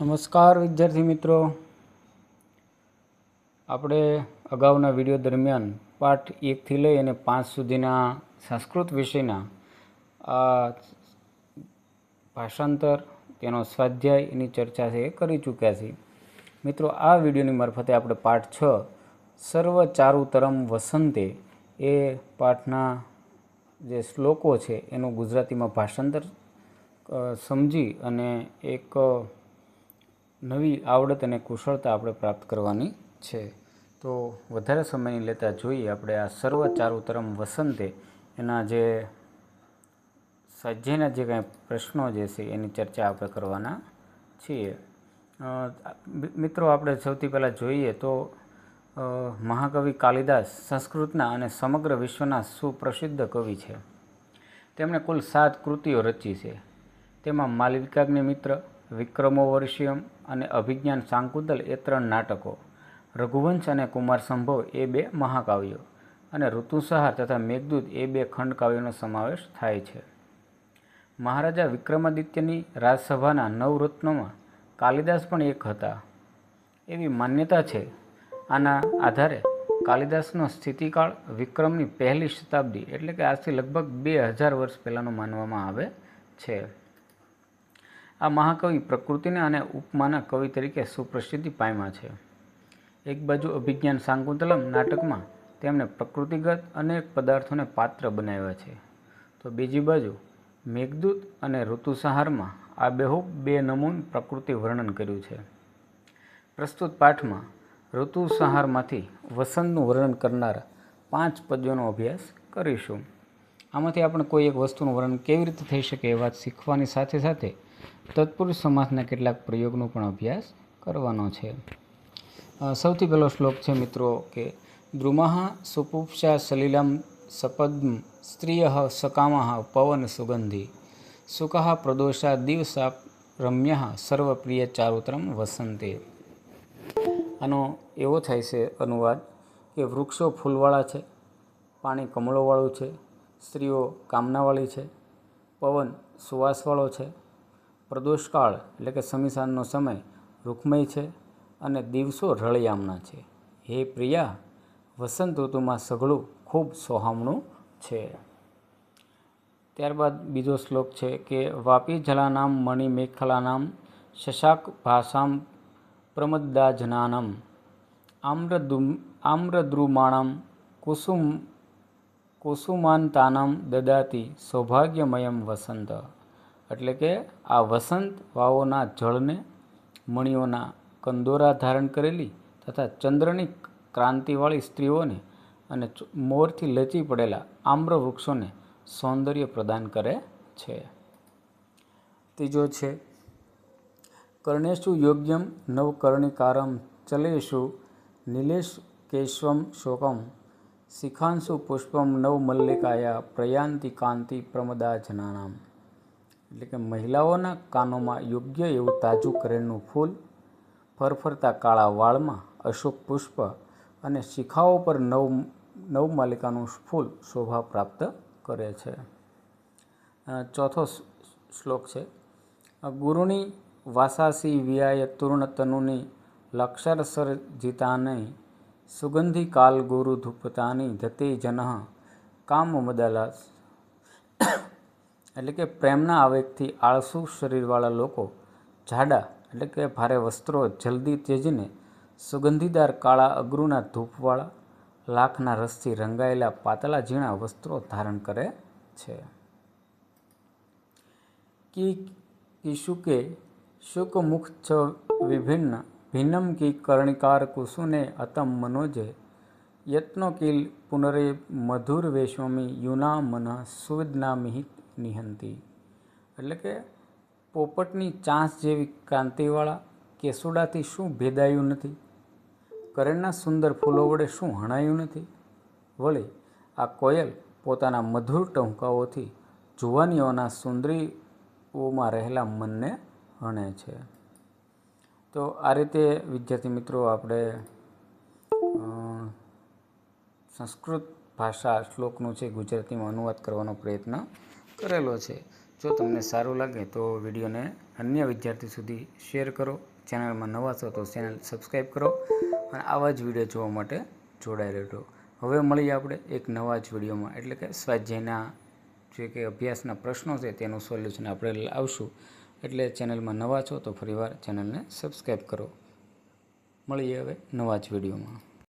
નમસ્કાર વિદ્યાર્થી મિત્રો. આપણે અગાઉના વીડિયો દરમિયાન પાઠ એકથી લઈ અને પાંચ સુધીના સંસ્કૃત વિષયના આ ભાષાંતર, તેનો સ્વાધ્યાય એની ચર્ચા છે એ કરી ચૂક્યા છીએ. મિત્રો, આ વિડીયોની મારફતે આપણે પાઠ છ, સર્વ ચારુતરમ વસંતે, એ પાઠના જે શ્લોકો છે એનું ગુજરાતીમાં ભાષાંતર સમજી અને એક નવી આવડત અને કુશળતા આપણે પ્રાપ્ત કરવાની છે. તો વધારે સમયની લેતા જોઈએ આપણે આ સર્વ ચારુતરમ વસંતે એના જે સ્વાધ્યાયના જે કાંઈ પ્રશ્નો જે છે એની ચર્ચા આપણે કરવાના છીએ. મિત્રો આપણે સૌથી પહેલાં જોઈએ તો મહાકવિ કાલિદાસ સંસ્કૃતના અને સમગ્ર વિશ્વના સુપ્રસિદ્ધ કવિ છે. તેમણે કુલ સાત કૃતિઓ રચી છે. તેમાં માલવિકાગ્નિ મિત્ર વિક્રમો વર્ષિયમ અને અભિજ્ઞાન સાંકુદલ એ ત્રણ નાટકો. રઘુવંશ અને કુમાર સંભવ એ બે મહાકાવ્યો અને ઋતુસહાર તથા મેઘદૂત એ બે ખંડકાવ્યોનો સમાવેશ થાય છે. મહારાજા વિક્રમાદિત્યની રાજસભાના નવ રત્નોમાં કાલિદાસ પણ એક હતા. એવી માન્યતા છે. આના આધારે કાલિદાસનો સ્થિતિકાળ વિક્રમની પહેલી શતાબ્દી એટલે કે આજથી લગભગ બે હજાર વર્ષ પહેલાંનો માનવામાં આવે છે. આ મહાકવિ પ્રકૃતિને અને ઉપમાના કવિ તરીકે સુપ્રસિદ્ધિ પામ્યા છે. એક બાજુ અભિજ્ઞાન સાંકુંતલમ નાટકમાં તેમણે પ્રકૃતિગત અનેક પદાર્થોને પાત્ર બનાવ્યા છે. તો બીજી બાજુ મેઘદૂત અને ઋતુસંહારમાં આ બેહૂબ બે નમૂન પ્રકૃતિ વર્ણન કર્યું છે. પ્રસ્તુત પાઠમાં ઋતુસંહારમાંથી વસંતનું વર્ણન કરનારા પાંચ પદ્યોનો અભ્યાસ કરીશું. આમાંથી આપણે કોઈ એક વસ્તુનું વર્ણન કેવી રીતે થઈ શકે એ વાત શીખવાની સાથે સાથે તત્પુરુષ સમાસના કેટલાક પ્રયોગનો પણ અભ્યાસ કરવાનો છે. સૌથી પહેલો શ્લોક છે મિત્રો કે દ્રુમઃ સુપુપ્સા સલિલમ સપદ્મ સ્ત્રિય સકામઃ પવન સુગંધી સુખ પ્રદોષા દિવસા રમ્ય સર્વપ્રિય ચારુત્રમ વસંતે. આનો એવો થાય છે અનુવાદ કે વૃક્ષો ફૂલવાળા છે, પાણી કમળોવાળું છે સ્ત્રીઓ કામનાવાળી છે, પવન સુવાસવાળો છે, પ્રદોષકાળ એટલે કે સમીસાનનો સમય રૂખમય છે અને દિવસો રળિયામણા છે. હે પ્રિયા, વસંત ઋતુમાં સઘળું ખૂબ સોહામણું છે. ત્યારબાદ બીજો શ્લોક છે કે, વાપી જલાનામ મણિમેખલાનામ શશાક ભાષામ પ્રમદ્દાજનાનમ આમ્રદુમ આમ્રદ્રુમાણમ કુસુમ કુસુમાંતાનમ દદાતી સૌભાગ્યમયમ વસંત. એટલે કે આ વસંત વાવોના જળને, મણિઓના કંદોરા ધારણ કરેલી તથા ચંદ્રની ક્રાંતિવાળી સ્ત્રીઓને અને મોરથી લચી પડેલા આમ્ર વૃક્ષોને સૌંદર્ય પ્રદાન કરે છે. ત્રીજો છે, કર્ણેશુ યોગ્યમ નવકર્ણિકારમ ચલેશુ નિલેશ કેશવમ શોકમ શિખાંશુ પુષ્પમ નવમલ્લિકાયા પ્રયાંતિ કાંતિ પ્રમદા જનાનામ. એટલે કે મહિલાઓના કાનોમાં યોગ્ય એવું તાજું કરેલનું ફૂલ, ફરફરતા કાળા વાળમાં અશોક પુષ્પ અને શિખાઓ પર નવ નવમાલિકાનું ફૂલ શોભા પ્રાપ્ત કરે છે. ચોથો શ્લોક છે. ગુરુણી વાસાસી વિયાય તૂર્ણ તનુની લક્ષરસર જીતાની સુગંધી કાલ ગુરુ ધૂપતાની ધતે કામ મદાલાસ. એટલે કે પ્રેમના આવેગથી આળસુ શરીરવાળા લોકો જાડા, એટલે કે ભારે વસ્ત્રો જલ્દી ત્યજીને સુગંધીદાર કાળા અગરુના ધૂપવાળા લાખના રસથી રંગાયેલા પાતળા ઝીણા વસ્ત્રો ધારણ કરે છે. કી કિશુકે શુકમુખ છ વિભિન્ન કી કર્ણિકાર કુસુને અતમ મનોજે યત્નો કિલ પુનરે મધુર વેશ્વમી યુના મન સુવિદનામિહિ નિહંતી એટલે કે પોપટની ચાંસ જેવી કાંતિવાળા કેસુડાથી શું ભેદાયું નથી કરેણના સુંદર ફૂલો વડે શું હણાયું નથી વળી આ કોયલ પોતાના મધુર ટહુકાઓથી જુવાનીઓના સુંદરીઓમાં રહેલા મનને હણે છે તો આ રીતે, વિદ્યાર્થી મિત્રો, આપણે સંસ્કૃત ભાષા શ્લોકનું છે, ગુજરાતીમાં અનુવાદ કરવાનો પ્રયત્ન કરેલો છે. જો તમને સારું લાગે તો વિડીયોને અન્ય વિદ્યાર્થી સુધી શેર કરો, ચેનલમાં નવા છો તો ચેનલ સબસ્ક્રાઈબ કરો અને આવા જ વીડિયો જોવા માટે જોડાઈ રહેજો. હવે મળીએ આપણે એક નવા જ વિડીયોમાં. એટલે કે સ્વાધ્યાયના જે કે અભ્યાસના પ્રશ્નો છે તેનું સોલ્યુશન આપણે આવશું એટલે ચેનલમાં નવા છો તો ફરીવાર ચેનલને સબસ્ક્રાઈબ કરો. મળીએ હવે નવા જ વિડીયોમાં.